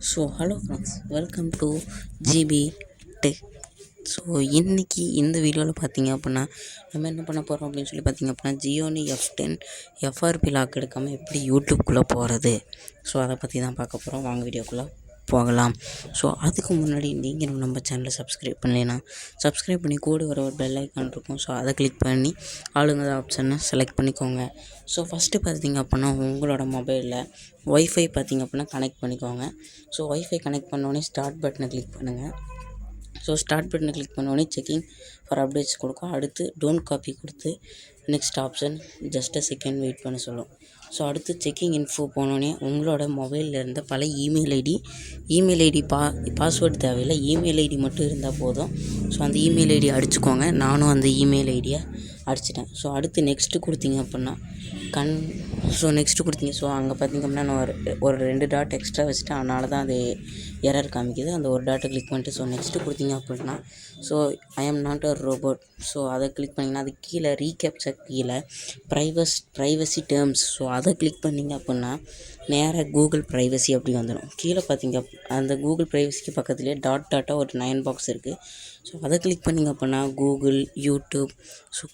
So hello friends welcome to GB tech so இன்றைக்கி இந்த வீடியோவில் பார்த்தீங்க அப்படின்னா நம்ம என்ன பண்ண போகிறோம் அப்படின்னு சொல்லி பார்த்தீங்க அப்படின்னா Gionee F ten FRP lock எடுக்காமல் எப்படி யூடியூப்குள்ளே போகிறது ஸோ அதை பற்றி தான் பார்க்க போகிறோம் வாங்க வீடியோக்குள்ளே போகலாம். ஸோ அதுக்கு முன்னாடி நீங்கள் நம்ம சேனலை சப்ஸ்கிரைப் பண்ணலைன்னா சப்ஸ்கிரைப் பண்ணி கூட வர ஒரு பெல் ஐக்கான் இருக்கும். ஸோ அதை கிளிக் பண்ணி ஆளுங்க ஆப்ஷனை செலக்ட் பண்ணிக்கோங்க. ஸோ ஃபஸ்ட்டு பார்த்தீங்க அப்படின்னா உங்களோட மொபைலில் ஒய்ஃபை பார்த்தீங்க அப்படின்னா கனெக்ட் பண்ணிக்கோங்க. ஸோ ஒய்ஃபை கனெக்ட் பண்ணோடனே ஸ்டார்ட் பட்டனை கிளிக் பண்ணுங்கள் ஸோ ஸ்டார்ட் பட்டனை கிளிக் பண்ணோடனே செக்கிங் ஃபார் அப்டேட்ஸ் கொடுக்கும். அடுத்து டோன்ட் காப்பி கொடுத்து next option just a second wait பண்ண சொல்லும். ஸோ அடுத்து செக்கிங் இன்ஃபோ போனோடனே உங்களோட மொபைலில் இருந்த பல இமெயில் ஐடி இமெயில் ஐடி பா பாஸ்வேர்டு தேவையில்லை இமெயில் ஐடி மட்டும் இருந்தால் போதும். ஸோ அந்த இமெயில் ஐடி அடிச்சுக்கோங்க. நானும் அந்த இமெயில் ஐடியை அடிச்சிட்டேன். ஸோ அடுத்து நெக்ஸ்ட்டு கொடுத்தீங்க அப்படின்னா கண் ஸோ நெக்ஸ்ட்டு கொடுத்தீங்க. ஸோ அங்கே பார்த்தீங்க அப்படின்னா நான் ஒரு ஒரு ரெண்டு டாட் எக்ஸ்ட்ரா வச்சுட்டேன். அதனால தான் அது எரர் காமிக்குது. அந்த ஒரு டாட்டை கிளிக் பண்ணிட்டு ஸோ நெக்ஸ்ட்டு கொடுத்தீங்க அப்படின்னா so I am not a robot so அதை கிளிக் பண்ணிங்கன்னா அது கீழே ரீகேப்சர் கீழே ப்ரைவஸ் ப்ரைவசி டேர்ம்ஸ் ஸோ அதை கிளிக் பண்ணிங்க அப்படின்னா நேராக கூகுள் ப்ரைவசி அப்படி வந்துடும் கீழே பார்த்தீங்க அந்த கூகுள் ப்ரைவசிக்கு பக்கத்துலேயே டாட் டாட்டாக ஒரு நயன் பாக்ஸ் இருக்குது ஸோ அதை கிளிக் பண்ணிங்க அப்படின்னா கூகுள் யூடியூப் ஸோ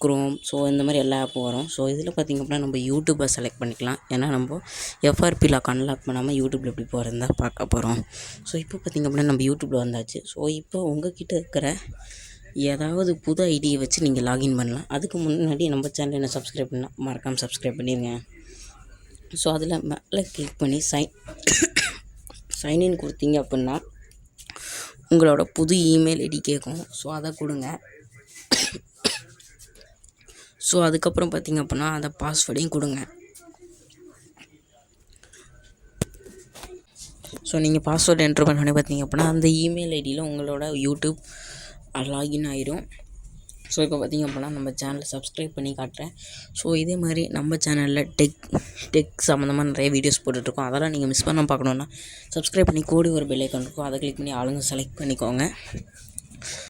ஸோ இந்த மாதிரி எல்லா ஆப்பும் வரும். ஸோ இதில் பார்த்திங்க அப்படின்னா நம்ம யூடியூப்பை செலக்ட் பண்ணிக்கலாம். ஏன்னா நம்ம எஃப்ஆர்பி லாக் அன்லாக் பண்ணாமல் யூடியூப்பில் எப்படி போகிறதா பார்க்க போகிறோம் ஸோ இப்போ பார்த்திங்க அப்படின்னா நம்ம யூடியூப்பில் வந்தாச்சு. ஸோ இப்போ உங்ககிட்ட இருக்கிற ஏதாவது புது ஐடியை வச்சு நீங்கள் லாகின் பண்ணலாம். அதுக்கு முன்னாடி நம்ம சேனலை என்ன சப்ஸ்கிரைப் பண்ணால் மறக்காமல் சப்ஸ்கிரைப் பண்ணிடுங்க ஸோ அதில் மேலே கிளிக் பண்ணி சைன் சைன்இன் கொடுத்தீங்க அப்படின்னா உங்களோட புது இமெயில் ஐடி கேட்கும். ஸோ அதை கொடுங்க. ஸோ அதுக்கப்புறம் பார்த்தீங்க அப்படின்னா அந்த பாஸ்வேர்டையும் கொடுங்க. ஸோ நீங்கள் பாஸ்வேர்டு என்ட்ரு பண்ணோடனே பார்த்தீங்க அப்படின்னா அந்த இமெயில் ஐடியில் உங்களோட யூடியூப் லாகின் ஆயிரும். ஸோ இப்போ பார்த்திங்க அப்படின்னா நம்ம சேனலை சப்ஸ்கிரைப் பண்ணி காட்டுறேன். ஸோ இதே மாதிரி நம்ம சேனலில் டெக் டெக் சம்மந்தமாக நிறைய வீடியோஸ் போட்டுட்ருக்கோம். அதெல்லாம் நீங்கள் மிஸ் பண்ண பார்க்கணுன்னா சப்ஸ்கிரைப் பண்ணி கூடி ஒரு பெல் ஐக்கான் இருக்கும். அதை கிளிக் பண்ணி ஆளுங்க செலக்ட் பண்ணிக்கோங்க.